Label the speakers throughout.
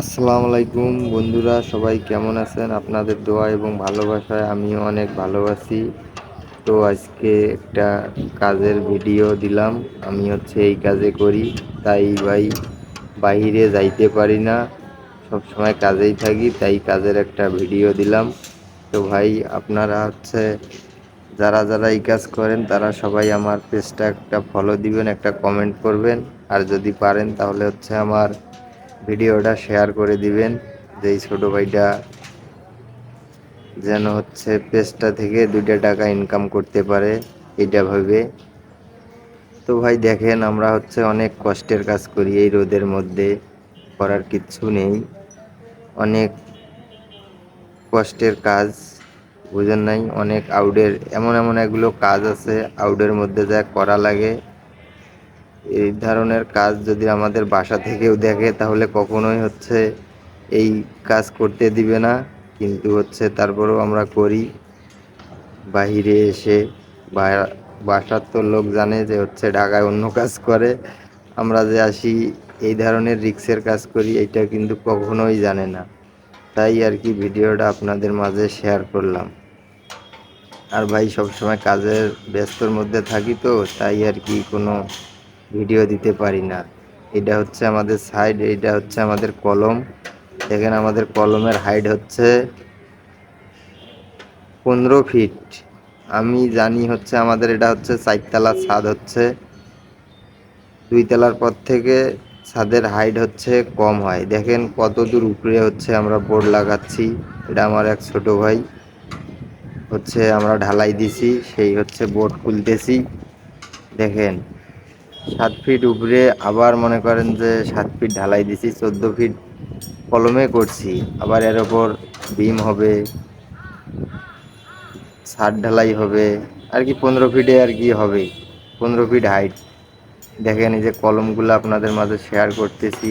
Speaker 1: আসসালামু আলাইকুম বন্ধুরা, সবাই কেমন আছেন? আপনাদের দোয়া এবং ভালোবাসায় আমিও অনেক ভালোবাসি তো আজকে একটা কাজের ভিডিও দিলাম। আমি হচ্ছে এই কাজে করি, তাই ভাই বাইরে যাইতে পারি না। সব সময় কাজেই থাকি, তাই কাজের একটা ভিডিও দিলাম। তো ভাই, আপনারা হচ্ছে যারা যারা এই কাজ করেন, তারা সবাই আমার পেজটা একটা ফলো দিবেন, একটা কমেন্ট করবেন। আর যদি পারেন, তাহলে হচ্ছে আমার ভিডিওটা শেয়ার করে দিবেন যে এই ছোটো ভাইটা যেন হচ্ছে পেজটা থেকে দুইটা টাকা ইনকাম করতে পারে এটা ভাবে। তো ভাই দেখেন, আমরা হচ্ছে অনেক কষ্টের কাজ করি এই রোদের মধ্যে, করার কিচ্ছু নেই। অনেক কষ্টের কাজ, বুঝেন নাই? অনেক আউটের এমন এমন এগুলো কাজ আছে আউটের মধ্যে যা করা লাগে। এই ধরনের কাজ যদি আমাদের বাসা থেকেও দেখে, তাহলে কখনোই হচ্ছে এই কাজ করতে দিবে না। কিন্তু হচ্ছে তারপরেও আমরা করি। বাহিরে এসে বাসার তো লোক জানে যে হচ্ছে ঢাকায় অন্য কাজ করে। আমরা যে আসি, এই ধরনের রিক্সের কাজ করি, এটা কিন্তু কখনোই জানে না। তাই আর কি ভিডিওটা আপনাদের মাঝে শেয়ার করলাম। আর ভাই সবসময় কাজের ব্যস্তর মধ্যে থাকি তো, তাই আর কি কোনো ভিডিও দিতে পারি না। এটা হচ্ছে আমাদের সাইড এটা হচ্ছে আমাদের কলম। দেখেন আমাদের কলমের হাইট হচ্ছে পনেরো ফিট আমি জানি হচ্ছে আমাদের এটা হচ্ছে চারতলার ছাদ হচ্ছে। দুই তলার পর থেকে ছাদের হাইট হচ্ছে কম হয়। দেখেন কত দূর উপরে হচ্ছে আমরা বোর্ড লাগাচ্ছি। এটা আমার এক ছোট ভাই হচ্ছে আমরা ঢালাই দিছি, সেই হচ্ছে বোর্ড খুলতেছি। দেখেন সাত ফিট উপরে আবার মনে করেন যে সাত ফিট ঢালাই দিছি, চোদ্দ ফিট কলমে করছি। আবার এর ওপর বিম হবে, ছাদ ঢালাই হবে, আর কি পনেরো ফিটে আর কি হবে, পনেরো ফিট হাইট দেখেন এই যে কলমগুলো আপনাদের মাঝে শেয়ার করতেছি।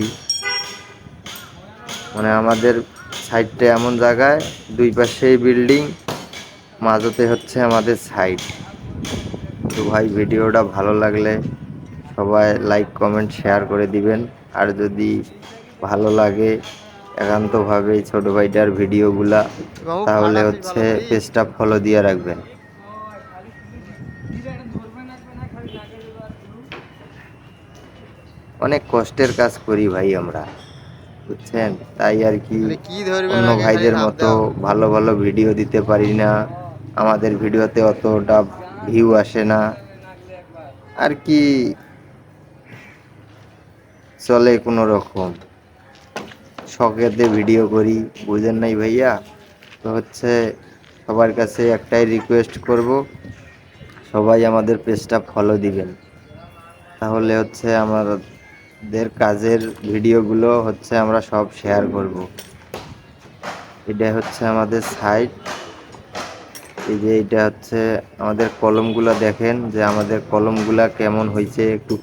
Speaker 1: মানে আমাদের সাইডটা এমন জায়গায়, দুই পাশেই বিল্ডিং মাঝতে হচ্ছে আমাদের সাইড তো ভাই ভিডিওটা ভালো লাগলে সবাই লাইক কমেন্ট শেয়ার করে দিবেন। আর যদি ভালো লাগে একান্তভাবে ছোট ভাইটার ভিডিওগুলা তাহলে হচ্ছে পেজটা ফলো দিয়ে রাখবেন। অনেক কষ্টের কাজ করি ভাই আমরা বুঝছেন? তাই আর কি অন্য ভাইদের মতো ভালো ভালো ভিডিও দিতে পারি না। আমাদের ভিডিওতে অতটা ভিউ আসে না। আর কি চলে কোনো রকম। শখেতে ভিডিও করি, বুঝেন নাই ভাইয়া? তো হচ্ছে সবার কাছে একটাই রিকোয়েস্ট করব, সবাই আমাদের পেজটা ফলো দিবেন। তাহলে হচ্ছে আমাদের কাজের ভিডিওগুলো হচ্ছে আমরা সব শেয়ার করব। এটা হচ্ছে আমাদের সাইট এই যে এটা হচ্ছে আমাদের কলমগুলো দেখেন যে আমাদের কলমগুলা কেমন হয়েছে, একটু